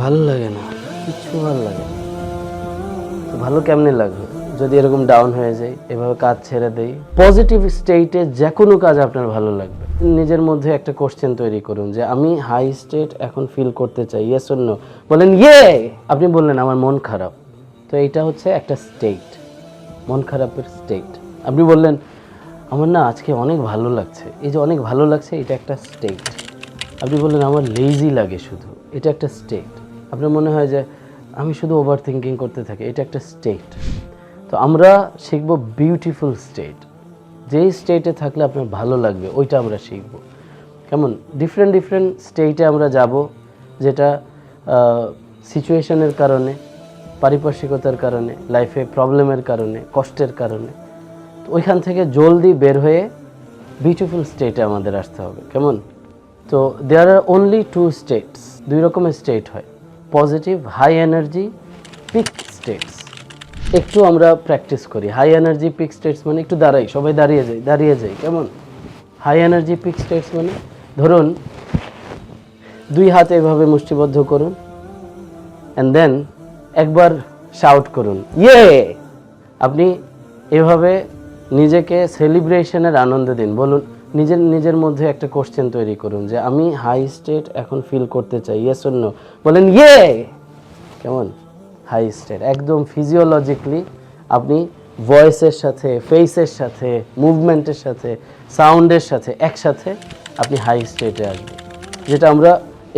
ভালো লাগে না। কিচ্ছু ভালো লাগে না। ভালো কেমনে লাগবে? যদি এরকম ডাউন হয়ে যায়, এভাবে কাজ ছেড়ে দেই পজিটিভ স্টেটে যে কোনো কাজ আপনার ভালো লাগবে। নিজের মধ্যে একটা কোশ্চেন তৈরি করুন যে, আমি হাই স্টেট এখন ফিল করতে চাই ইয়েস অন্য বলেন ইয়ে আপনি বললেন, আমার মন খারাপ। তো এইটা হচ্ছে একটা স্টেট মন খারাপের স্টেট আপনি বললেন, আমার না আজকে অনেক ভালো লাগছে। এই যে অনেক ভালো লাগছে, এটা একটা স্টেট আপনি বললেন, আমার লেজি লাগে শুধু। এটা একটা স্টেট আপনার মনে হয় যে আমি শুধু ওভার থিঙ্কিং করতে থাকি, এটা একটা স্টেট তো আমরা শিখব বিউটিফুল স্টেট যেই স্টেটে থাকলে আপনার ভালো লাগবে, ওইটা আমরা শিখব। কেমন? ডিফারেন্ট ডিফারেন্ট স্টেটে আমরা যাব, যেটা সিচুয়েশনের কারণে, পারিপার্শ্বিকতার কারণে লাইফে প্রবলেমের কারণে, কষ্টের কারণে। তো ওইখান থেকে জলদি বের হয়ে বিউটিফুল স্টেটে আমাদের আসতে হবে। কেমন? তো there are only two states দুই রকমের স্টেট হয়। Positive high energy peak states একটু আমরা প্র্যাকটিস করি। হাই এনার্জি পিক স্টেটস মানে একটু দাঁড়াই, সবাই দাঁড়িয়ে যাই দাঁড়িয়ে যাই কেমন? হাই এনার্জি পিক স্টেটস মানে ধরুন, দুই হাত এভাবে মুষ্টিবদ্ধ করুন অ্যান্ড দেন একবার শাউট করুন ইয়ে আপনি এভাবে নিজেকে সেলিব্রেশনের আনন্দ দিন। বলুন নিজের নিজের মধ্যে একটা কোশ্চেন তৈরি করুন যে আমি হাই স্টেট এখন ফিল করতে চাই ইয়েস অন্য বলেন ইয়ে কেমন? হাই স্টেট একদম ফিজিওলজিক্যালি আপনি ভয়েসের সাথে ফেসের সাথে মুভমেন্টের সাথে সাউন্ডের সাথে একসাথে আপনি হাই স্টেটে আসবেন। যেটা আমরা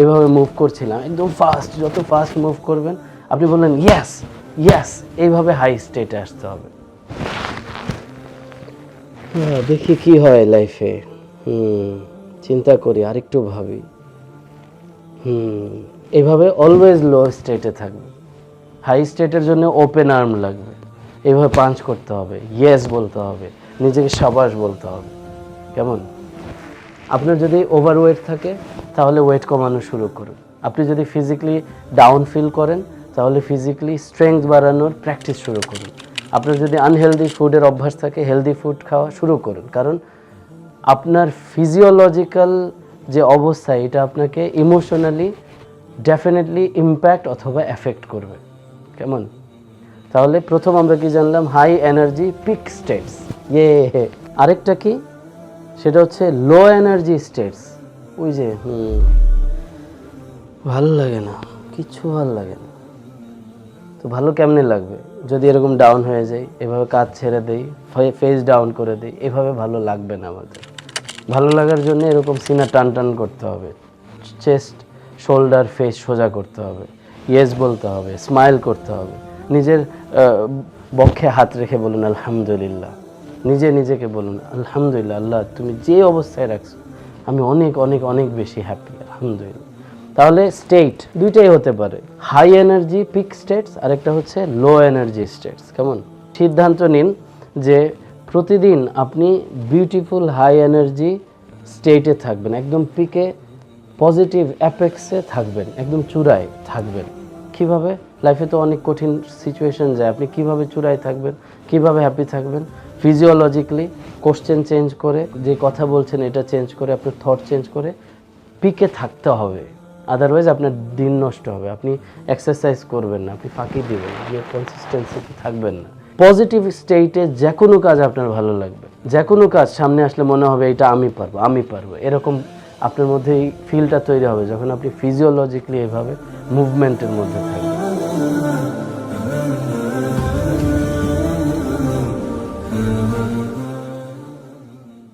এভাবে মুভ করছিলাম, একদম ফাস্ট যত ফাস্ট মুভ করবেন, আপনি বললেন ইয়াস ইয়াস এইভাবে হাই স্টেটে আসতে হবে। দেখি কি হয় লাইফে হুম, চিন্তা করি, আরেকটু ভাবি। হুম, এভাবে অলওয়েজ লো স্টেটে থাকবে। হাই স্টেটের জন্য ওপেন আর্ম লাগবে। এইভাবে পাঞ্চ করতে হবে ইয়েস বলতে হবে, নিজেকে সাবাস বলতে হবে। কেমন? আপনার যদি ওভারওয়েট থাকে, তাহলে ওয়েট কমানো শুরু করুন। আপনি যদি ফিজিক্যালি ডাউন ফিল করেন, তাহলে ফিজিক্যালি স্ট্রেংথ বাড়ানোর প্র্যাকটিস শুরু করুন। আপনার যদি আনহেলদি ফুডের অভ্যাস থাকে হেলদি ফুড খাওয়া শুরু করুন। কারণ আপনার ফিজিওলজিক্যাল যে অবস্থা, এটা আপনাকে ইমোশনালি ডেফিনেটলি ইম্প্যাক্ট অথবা এফেক্ট করবে। কেমন? তাহলে প্রথম আমরা কি জানলাম? হাই এনার্জি পিক স্টেটস ইয়ে আরেকটা কি? সেটা হচ্ছে লো এনার্জি স্টেটস ওই যে, হুম, ভালো লাগে না কিচ্ছু ভালো লাগে না। তো ভালো কেমনে লাগবে? যদি এরকম ডাউন হয়ে যায়, এভাবে কাজ ছেড়ে দেই ফেস ডাউন করে দিই, এভাবে ভালো লাগবে না আমাদের। ভালো লাগার জন্য এরকম সিনা টান টান করতে হবে। চেস্ট শোল্ডার ফেস সোজা করতে হবে। ইয়েস বলতে হবে স্মাইল করতে হবে। নিজের বক্ষে হাত রেখে বলুন, আলহামদুলিল্লাহ। নিজে নিজেকে বলুন, আলহামদুলিল্লাহ, আল্লাহ, তুমি যে অবস্থায় রাখছো, আমি অনেক অনেক অনেক বেশি হ্যাপি আলহামদুলিল্লাহ। তাহলে স্টেট দুইটাই হতে পারে। হাই এনার্জি পিক স্টেটস আর একটা হচ্ছে লো এনার্জি স্টেটস কেমন? সিদ্ধান্ত নিন যে প্রতিদিন আপনি বিউটিফুল হাই এনার্জি স্টেটে থাকবেন। একদম পিকে পজিটিভ অ্যাপেক্সে থাকবেন। একদম চূড়ায় থাকবেন। কীভাবে? লাইফে তো অনেক কঠিন সিচুয়েশন যায়। আপনি কীভাবে চূড়ায় থাকবেন? কীভাবে হ্যাপি থাকবেন? ফিজিওলজিক্যালি কোশ্চেন চেঞ্জ করে, যে কথা বলছেন এটা চেঞ্জ করে, আপনার থট চেঞ্জ করে পিকে থাকতে হবে। আদারওয়াইজ আপনার দিন নষ্ট হবে। আপনি এক্সারসাইজ করবেন না, আপনি ফাঁকি দিবেন আপনি কনসিস্টেন্সিতে থাকবেন না। পজিটিভ স্টেটে যে কোনো কাজ আপনার ভালো লাগবে। যে কোনো কাজ সামনে আসলে মনে হবে, এটা আমি পারব আমি পারব। এরকম আপনার মধ্যে এই ফিলটা তৈরি হবে, যখন আপনি ফিজিওলজিক্যালি এভাবে মুভমেন্টের মধ্যে থাকবেন।